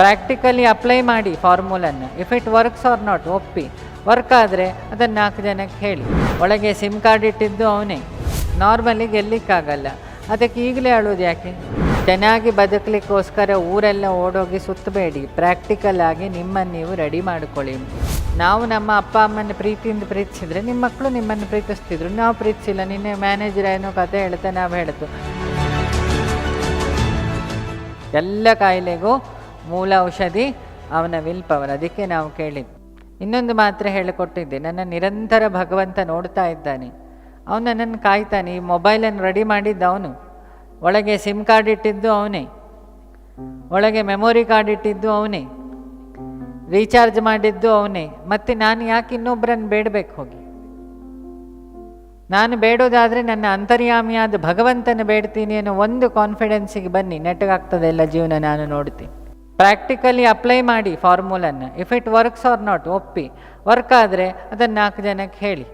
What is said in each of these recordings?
Practically apply ಮಾಡಿ ಫಾರ್ಮುಲನ್ನು if it works or not ಒಪ್ಪಿ. Work ಆದರೆ ಅದನ್ನು ನಾಲ್ಕು ಜನಕ್ಕೆ ಹೇಳಿ. ಒಳಗೆ ಸಿಮ್ ಕಾರ್ಡ್ ಇಟ್ಟಿದ್ದು ಅವನೇ. ನಾರ್ಮಲಿ ಗೆಲ್ಲಿಕ್ಕಾಗಲ್ಲ ಅದಕ್ಕೆ ಈಗಲೇ ಹೇಳೋದು ಯಾಕೆ? ಚೆನ್ನಾಗಿ ಬದುಕಲಿಕ್ಕೋಸ್ಕರ ಊರೆಲ್ಲ ಓಡೋಗಿ ಸುತ್ತಬೇಡಿ. ಪ್ರಾಕ್ಟಿಕಲ್ ಆಗಿ ನಿಮ್ಮನ್ನು ನೀವು ರೆಡಿ ಮಾಡ್ಕೊಳ್ಳಿ. ನಾವು ನಮ್ಮ ಅಪ್ಪ ಅಮ್ಮನ ಪ್ರೀತಿಯಿಂದ ಪ್ರೀತಿಸಿದರೆ ನಿಮ್ಮ ಮಕ್ಕಳು ನಿಮ್ಮನ್ನು ಪ್ರೀತಿಸ್ತಿದ್ರು. ನಾವು ಪ್ರೀತಿಸಿಲ್ಲ. ನಿನ್ನೆ ಮ್ಯಾನೇಜರ್ ಏನೋ ಕತೆ ಹೇಳ್ತಾ ನಾವು ಹೇಳ್ತು ಎಲ್ಲ ಕಾಯಿಲೆಗೂ ಮೂಲ ಔಷಧಿ ಅವನ ವಿಲ್ ಪವರ್ ಅದಕ್ಕೆ ನಾವು ಕೇಳಿದ್ದು. ಇನ್ನೊಂದು ಮಾತ್ರ ಹೇಳಿಕೊಟ್ಟಿದ್ದೆ. ನನ್ನ ನಿರಂತರ ಭಗವಂತ ನೋಡ್ತಾ ಇದ್ದಾನೆ. ಅವನು ನನ್ನನ್ನು ಕಾಯ್ತಾನೆ. ಈ ಮೊಬೈಲನ್ನು ರೆಡಿ ಮಾಡಿದ್ದು ಅವನು. ಒಳಗೆ ಸಿಮ್ ಕಾರ್ಡ್ ಇಟ್ಟಿದ್ದು ಅವನೇ. ಒಳಗೆ ಮೆಮೊರಿ ಕಾರ್ಡ್ ಇಟ್ಟಿದ್ದು ಅವನೇ. ರೀಚಾರ್ಜ್ ಮಾಡಿದ್ದು ಅವನೇ. ಮತ್ತೆ ನಾನು ಯಾಕೆ ಇನ್ನೊಬ್ಬರನ್ನು ಬೇಡಬೇಕು ಹೋಗಿ? ನಾನು ಬೇಡೋದಾದರೆ ನನ್ನ ಅಂತರ್ಯಾಮಿಯಾದ ಭಗವಂತನ ಬೇಡ್ತೀನಿ ಅನ್ನೋ ಒಂದು ಕಾನ್ಫಿಡೆನ್ಸಿಗೆ ಬನ್ನಿ. ನೆಟ್ಟಗಾಗ್ತದೆ ಎಲ್ಲ ಜೀವನ ನಾನು ನೋಡ್ತೀನಿ. ಪ್ರಾಕ್ಟಿಕಲಿ ಅಪ್ಲೈ ಮಾಡಿ ಫಾರ್ಮುಲನ್ನು if it works or not ಒಪ್ಪಿ. ವರ್ಕ್ ಆದರೆ ಅದನ್ನು ನಾಲ್ಕು ಜನಕ್ಕೆ ಹೇಳಿ.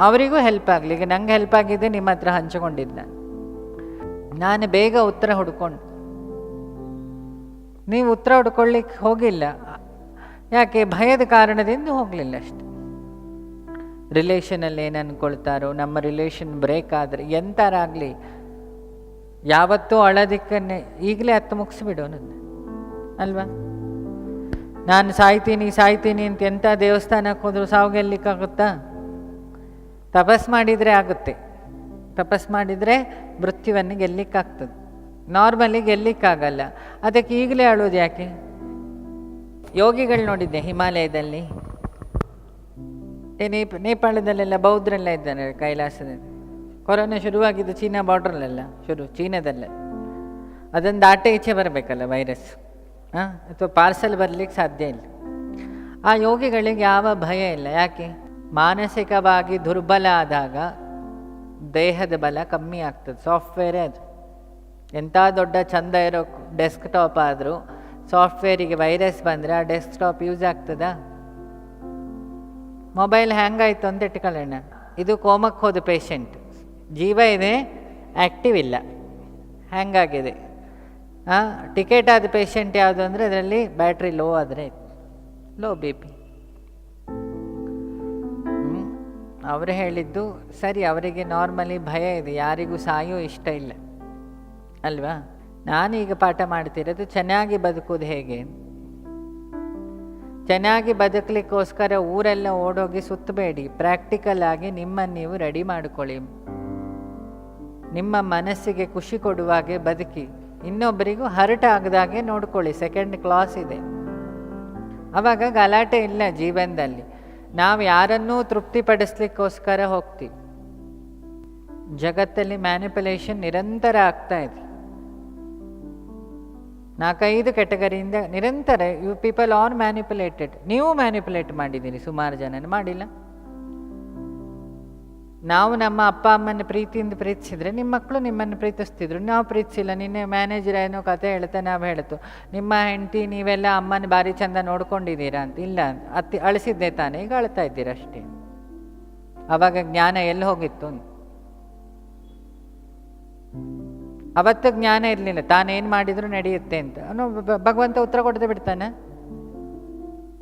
ಅವರಿಗೂ ಹೆಲ್ಪ್ ಆಗಲಿ. ಈಗ ನಂಗೆ ಹೆಲ್ಪ್ ಆಗಿದೆ, ನಿಮ್ಮ ಹತ್ರ ಹಂಚಿಕೊಂಡಿದ್ದ ನಾನು ಬೇಗ ಉತ್ತರ ಹುಡ್ಕೊಂಡು. ನೀವು ಉತ್ತರ ಹುಡ್ಕೊಳ್ಳಿಕ್ಕೆ ಹೋಗಿಲ್ಲ. ಯಾಕೆ? ಭಯದ ಕಾರಣದಿಂದ ಹೋಗಲಿಲ್ಲ ಅಷ್ಟೆ. ರಿಲೇಷನಲ್ಲಿ ಏನು ಅಂದ್ಕೊಳ್ತಾರೋ ನಮ್ಮ ರಿಲೇಷನ್ ಬ್ರೇಕ್ ಆದರೆ ಎಂಥರಾಗಲಿ ಯಾವತ್ತೂ ಅಳೋದಿಕ್ಕನ್ನೇ, ಈಗಲೇ ಹತ್ತು ಮುಗಿಸ್ಬಿಡು ನನ್ನ ಅಲ್ವಾ? ನಾನು ಸಾಯ್ತೀನಿ ಸಾಯ್ತೀನಿ ಅಂತ ಎಂಥ ದೇವಸ್ಥಾನಕ್ಕೆ ಹೋದರೂ ಸಾವು ಗೆಲ್ಲಿಕ್ಕಾಗುತ್ತಾ ತಪಸ್ ಮಾಡಿದರೆ ಆಗುತ್ತೆ. ತಪಸ್ ಮಾಡಿದರೆ ಮೃತ್ಯುವನ್ನು ಗೆಲ್ಲಿಕ್ಕಾಗ್ತದೆ. ನಾರ್ಮಲಿ ಗೆಲ್ಲಿಕ್ಕಾಗಲ್ಲ. ಅದಕ್ಕೆ ಈಗಲೇ ಅಳೋದು ಯಾಕೆ? ಯೋಗಿಗಳು ನೋಡಿದ್ದೆ ಹಿಮಾಲಯದಲ್ಲಿ? ನೇಪಾಳದಲ್ಲೆಲ್ಲ ಬೌದ್ಧರೆಲ್ಲ ಇದ್ದಾರೆ ಕೈಲಾಸದಲ್ಲಿ. ಕೊರೋನಾ ಶುರುವಾಗಿದ್ದು ಚೀನಾ ಬಾರ್ಡ್ರಲ್ಲೆಲ್ಲ ಶುರು, ಚೀನಾದಲ್ಲೇ. ಅದನ್ನು ದಾಟೆ ಈಚೆ ಬರಬೇಕಲ್ಲ ವೈರಸ್ ಹಾಂ, ಅಥವಾ ಪಾರ್ಸಲ್ ಬರಲಿಕ್ಕೆ ಸಾಧ್ಯ ಇಲ್ಲ. ಆ ಯೋಗಿಗಳಿಗೆ ಯಾವ ಭಯ ಇಲ್ಲ, ಯಾಕೆ? ಮಾನಸಿಕವಾಗಿ ದುರ್ಬಲ ಆದಾಗ ದೇಹದ ಬಲ ಕಮ್ಮಿ ಆಗ್ತದೆ ಸಾಫ್ಟ್ವೇರೇ ಅದು. ಎಂಥ ದೊಡ್ಡ ಚಂದ ಇರೋ ಡೆಸ್ಕ್ಟಾಪ್ ಆದರೂ ಸಾಫ್ಟ್ವೇರಿಗೆ ವೈರಸ್ ಬಂದರೆ ಆ ಡೆಸ್ಕ್ಟಾಪ್ ಯೂಸ್ ಆಗ್ತದಾ? ಮೊಬೈಲ್ ಹ್ಯಾಂಗ್ ಆಯಿತು ಅಂತ ಇಟ್ಕೊಳ್ಳೋಣ. ಇದು ಕೋಮಕ್ಕೆ ಹೋದ ಪೇಷಂಟ್ ಜೀವ ಇದೆ ಆ್ಯಕ್ಟಿವ್ ಇಲ್ಲ. ಹ್ಯಾಂಗಾಗಿದೆ? ಹಾಂ ಟಿಕೆಟ್ ಆದ ಪೇಷಂಟ್ ಯಾವುದು ಅಂದರೆ ಅದರಲ್ಲಿ ಬ್ಯಾಟ್ರಿ ಲೋ ಆದರೆ ಲೋ ಬಿ ಪಿ ಅವರು ಹೇಳಿದ್ದು ಸರಿ, ಅವರಿಗೆ ನಾರ್ಮಲಿ ಭಯ ಇದೆ, ಯಾರಿಗೂ ಸಾಯೋ ಇಷ್ಟ ಇಲ್ಲ. ಅಲ್ವಾ? ನಾನೀಗ ಪಾಠ ಮಾಡ್ತಿರೋದು ಚೆನ್ನಾಗಿ ಬದುಕೋದು ಹೇಗೆ? ಚೆನ್ನಾಗಿ ಬದುಕಲಿಕ್ಕೋಸ್ಕರ ಊರೆಲ್ಲ ಓಡೋಗಿ ಸುತ್ತಬೇಡಿ ಪ್ರಾಕ್ಟಿಕಲ್ ಆಗಿ ನಿಮ್ಮನ್ನು ನೀವು ರೆಡಿ ಮಾಡ್ಕೊಳ್ಳಿ. ನಿಮ್ಮ ಮನಸ್ಸಿಗೆ ಖುಷಿ ಕೊಡುವಾಗೆ ಬದುಕಿ. ಇನ್ನೊಬ್ಬರಿಗೂ ಹರಟ ಆಗದಾಗೆ ನೋಡ್ಕೊಳ್ಳಿ. ಸೆಕೆಂಡ್ ಕ್ಲಾಸ್ ಇದೆ. ಅವಾಗ ಗಲಾಟೆ ಇಲ್ಲ ಜೀವನದಲ್ಲಿ. ನಾವು ಯಾರನ್ನೂ ತೃಪ್ತಿಪಡಿಸ್ಲಿಕ್ಕೋಸ್ಕರ ಹೋಗ್ತೀವಿ. ಜಗತ್ತಲ್ಲಿ ಮ್ಯಾನಿಪುಲೇಷನ್ ನಿರಂತರ ಆಗ್ತಾ ಇದೆ. ನಾಲ್ಕೈದು ಕೆಟಗರಿಯಿಂದ ನಿರಂತರ ಯು ಪೀಪಲ್ ಆರ್ ಮ್ಯಾನಿಪುಲೇಟೆಡ್ ನೀವು ಮ್ಯಾನಿಪುಲೇಟ್ ಮಾಡಿದ್ದೀರಿ. ಸುಮಾರು ಜನನ ಮಾಡಿಲ್ಲ. ನಾವು ನಮ್ಮ ಅಪ್ಪ ಅಮ್ಮನ ಪ್ರೀತಿಯಿಂದ ಪ್ರೀತಿಸಿದ್ರೆ ನಿಮ್ಮ ಮಕ್ಕಳು ನಿಮ್ಮನ್ನು ಪ್ರೀತಿಸ್ತಿದ್ರು. ನಾವು ಪ್ರೀತಿಸಿಲ್ಲ. ನಿನ್ನೆ ಮ್ಯಾನೇಜರ್ ಏನೋ ಕತೆ ಹೇಳ್ತಾ ನಾವು ಹೇಳ್ತು. ನಿಮ್ಮ ಹೆಂಡತಿ, ನೀವೆಲ್ಲ ಅಮ್ಮನ ಭಾರಿ ಚಂದ ನೋಡ್ಕೊಂಡಿದ್ದೀರಾ ಅಂತ. ಇಲ್ಲ, ಅತ್ತಿ ಅಳಿಸಿದ್ದೆ ತಾನೇ. ಈಗ ಅಳ್ತಾ ಇದ್ದೀರ ಅಷ್ಟೇ. ಅವಾಗ ಜ್ಞಾನ ಎಲ್ಲಿ ಹೋಗಿತ್ತು. ಅವತ್ತು ಜ್ಞಾನ ಇರಲಿಲ್ಲ. ತಾನೇನು ಮಾಡಿದರೂ ನಡೆಯುತ್ತೆ ಅಂತ. ಅವನು ಭಗವಂತ ಉತ್ತರ ಕೊಡದೆ ಬಿಡ್ತಾನೆ.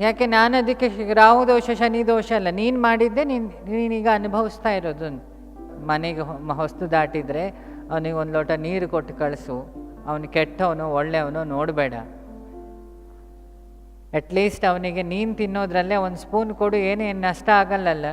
ಯಾಕೆ ನಾನು ಅದಕ್ಕೆ ರಾಹು ದೋಷ, ಶನಿ ದೋಷ ಅಲ್ಲ, ನೀನು ಮಾಡಿದ್ದೆ, ನೀನು, ನೀನೀಗ ಅನುಭವಿಸ್ತಾ ಇರೋದು. ಮನೆಗೆ ಹೊಸ್ತು ದಾಟಿದರೆ ಅವನಿಗೆ ಒಂದು ಲೋಟ ನೀರು ಕೊಟ್ಟು ಕಳಿಸು. ಅವನು ಕೆಟ್ಟವನು, ಒಳ್ಳೆಯವನು ನೋಡಬೇಡ. ಅಟ್ಲೀಸ್ಟ್ ಅವನಿಗೆ ನೀನು ತಿನ್ನೋದ್ರಲ್ಲೇ ಒಂದು ಸ್ಪೂನ್ ಕೊಡು ಏನೇನು ನಷ್ಟ ಆಗಲ್ಲಲ್ಲ.